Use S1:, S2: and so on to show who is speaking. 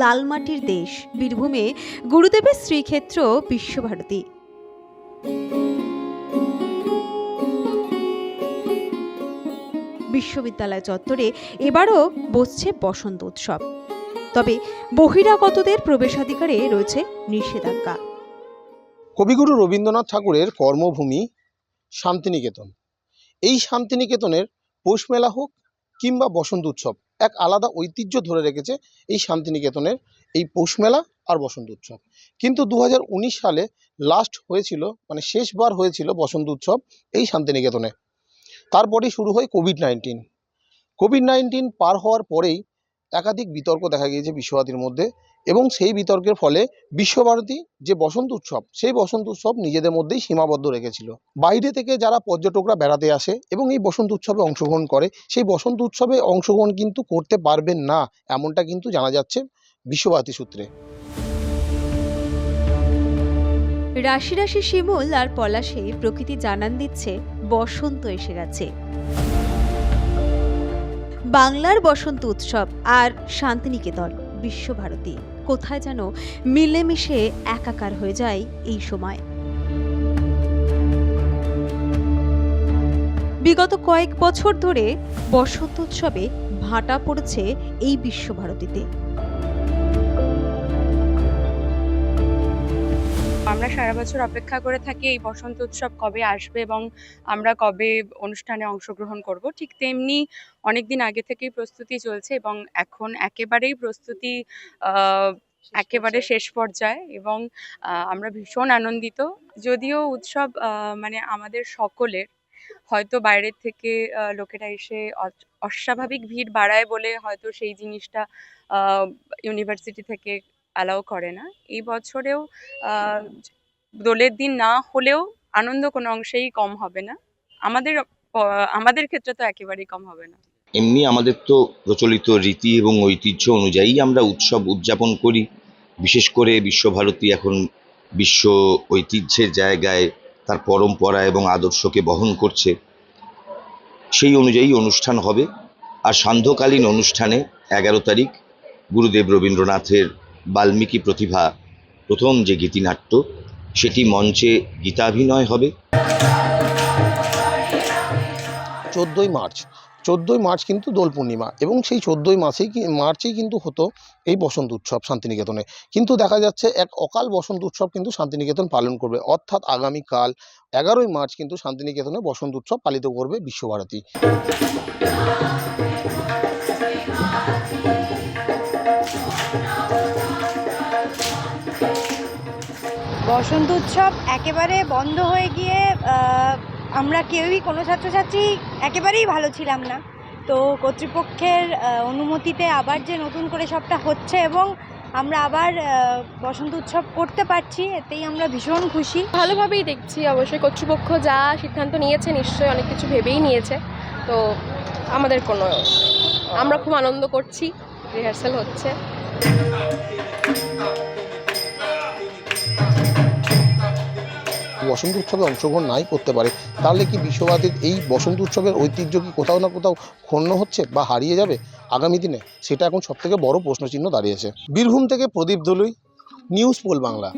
S1: লালমাটির দেশ, বীরভূমে গুরুদেবের শ্রীক্ষেত্র বিশ্বভারতী। বিশ্ববিদ্যালয় চত্বরে এবারও বসছে বসন্ত উৎসব। তবে বহিরাগতদের প্রবেশাধিকারে রয়েছে নিষেধাজ্ঞা।
S2: কবিগুরু রবীন্দ্রনাথ ঠাকুরের কর্মভূমি শান্তিনিকেতন। এই শান্তিনিকেতনের পৌষ মেলা হোক কিংবা বসন্ত উৎসব এক আলাদা ঐতিহ্য ধরে রেখেছে এই শান্তিনিকেতনের এই পৌষ মেলা আর বসন্ত উৎসব। কিন্তু দু হাজার উনিশ সালে লাস্ট হয়েছিল মানে শেষবার হয়েছিল বসন্ত উৎসব এই শান্তিনিকেতনে। তারপরেই শুরু হয় কোভিড নাইন্টিন কোভিড নাইন্টিন পার হওয়ার পরেই একাধিক বিতর্ক দেখা গিয়েছে বিশ্ববাদীর মধ্যে। এবং সেই বিতর্কের ফলে বিশ্বভারতী যে বসন্ত উৎসব, সেই বসন্ত উৎসব নিজেদের মধ্যেই সীমাবদ্ধ রেখেছিল। বাইরে থেকে যারা পর্যটকরা বেড়াতে আসে এবং এই বসন্ত উৎসবে অংশগ্রহণ করে, সেই বসন্ত উৎসবে অংশগ্রহণ কিন্তু করতে পারবেন না, এমনটা কিন্তু জানা যাচ্ছে বিশ্বভারতী সূত্রে।
S1: রাশি রাশি শিমুল আর পলাশে প্রকৃতি জানান দিচ্ছে, বসন্ত এসে গেছে। বাংলার বসন্ত উৎসব আর শান্তিনিকেতন। বিশ্বভারতী। কোথায় যেন মিলেমিশে একাকার হয়ে যায় এই সময়। বিগত কয়েক বছর ধরে বসন্ত উৎসবে ভাটা পড়েছে এই বিশ্বভারতীতে।
S3: আমরা সারা বছর অপেক্ষা করে থাকি এই বসন্ত উৎসব কবে আসবে এবং আমরা কবে অনুষ্ঠানে অংশগ্রহণ করব। ঠিক তেমনি অনেক দিন আগে থেকেই প্রস্তুতি চলছে এবং এখন একেবারেই প্রস্তুতি একেবারে শেষ পর্যায়ে এবং আমরা ভীষণ আনন্দিত। যদিও উৎসব মানে আমাদের সকলের হয়তো বাইরের থেকে লোকেরা এসে অস্বাভাবিক ভিড় বাড়ায় বলে হয়তো সেই জিনিসটা ইউনিভার্সিটি থেকে অ্যালাউ করে না। এই বছরেও দোলের দিন না হলেও আনন্দ কোনো অংশেই কম হবে না। আমাদের আমাদের ক্ষেত্রে তো একেবারেই কম হবে না।
S4: এমনি আমাদের তো প্রচলিত রীতি এবং ঐতিহ্য অনুযায়ী আমরা উৎসব উদযাপন করি। বিশেষ করে বিশ্বভারতী এখন বিশ্ব ঐতিহ্যের জায়গায় তার পরম্পরা এবং আদর্শকে বহন করছে। সেই অনুযায়ী অনুষ্ঠান হবে। আর সান্ধ্যকালীন অনুষ্ঠানে এগারো তারিখ গুরুদেব রবীন্দ্রনাথের বাল্মীকি প্রতিভা প্রথম যে গীতিনাট্য, সেটি মঞ্চে গীতাভিনয় হবে।
S2: চোদ্দোই মার্চ। চোদ্দোই মার্চ কিন্তু দোল পূর্ণিমা এবং সেই চোদ্দোই মাসেই মার্চেই কিন্তু হতো এই বসন্ত উৎসব শান্তিনিকেতনে। কিন্তু দেখা যাচ্ছে এক অকাল বসন্ত উৎসব কিন্তু শান্তিনিকেতন পালন করবে। অর্থাৎ আগামীকাল এগারোই মার্চ কিন্তু শান্তিনিকেতনে বসন্ত উৎসব পালিত করবে বিশ্বভারতী।
S5: বসন্ত উৎসব একেবারে বন্ধ হয়ে গিয়ে আমরা কেউই কোনো ছাত্রছাত্রী একেবারেই ভালো ছিলাম না। তো কর্তৃপক্ষের অনুমতিতে আবার যে নতুন করে সবটা হচ্ছে এবং আমরা আবার বসন্ত উৎসব করতে পারছি, এতেই আমরা ভীষণ খুশি।
S6: ভালোভাবেই দেখছি অবশ্যই। কর্তৃপক্ষ যা সিদ্ধান্ত নিয়েছে নিশ্চয়ই অনেক কিছু ভেবেই নিয়েছে। তো আমাদের কোনো, আমরা খুব আনন্দ করছি রিহার্সাল হচ্ছে।
S2: বসন্ত উৎসবে অংশগ্রহণ নাই করতে পারে। তাহলে কি বিশ্বভারতীর এই বসন্ত উৎসবের ঐতিহ্য কি কোথাও না কোথাও ক্ষুণ্ণ হচ্ছে বা হারিয়ে যাবে? আগামী দিনে সেটা এখন সবথেকে বড় প্রশ্নচিহ্ন দাঁড়িয়েছে। বীরভূম থেকে প্রদীপ দলুই, নিউজ পোল বাংলা।